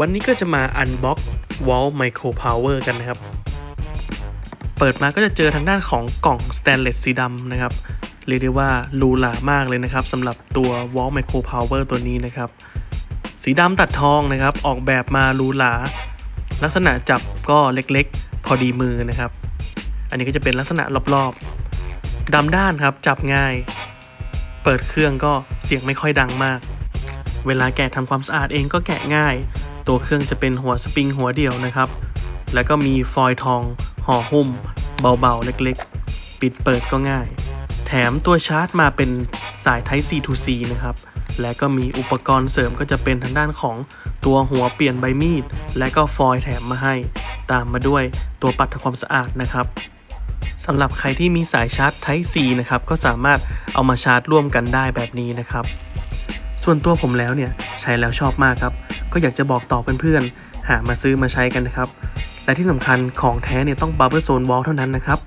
วันนี้ก็จะมาอันบ็อก Wall Micro Power กันนะครับ เปิดมาก็จะเจอทางด้านของกล่องสแตนเลสสีดำนะครับ เรียกได้ว่าหรูหรามากเลยนะครับสำหรับตัว Wall Micro Power ตัวนี้นะครับ สีดำตัดทองนะครับ ออกแบบมาหรูหราลักษณะจับก็เล็กๆ พอดีมือนะครับ อันนี้ก็จะเป็นลักษณะรอบๆดำด้านครับจับง่าย เปิดเครื่องก็เสียงไม่ค่อยดังมาก เวลาแกะทำความสะอาดเองก็แกะง่าย ตัวเครื่องจะเป็นหัวสปริงหัวเดียวนะครับ แล้วก็มีฟอยล์ทองห่อหุ้ม เบาๆ เล็กๆ ปิดเปิดก็ง่าย แถมตัวชาร์จมาเป็นสาย Type C to C นะครับ และก็มีอุปกรณ์เสริมก็จะเป็นทางด้านของตัวหัวเปลี่ยนใบมีด และก็ฟอยล์แถมมาให้ ตามมาด้วยตัวปัดทำความสะอาดนะครับสำหรับใครที่มีสายชาร์จ Type C นะครับ ก็สามารถเอามาชาร์จร่วมกันได้แบบนี้นะครับ ส่วนตัวผมแล้วเนี่ย ใช้แล้วชอบมากครับ ก็อยากจะบอกต่อเพื่อนๆ หามาซื้อมาใช้กันนะครับ และที่สำคัญของแท้เนี่ยต้อง Bubble Zone Wall เท่านั้นนะครับ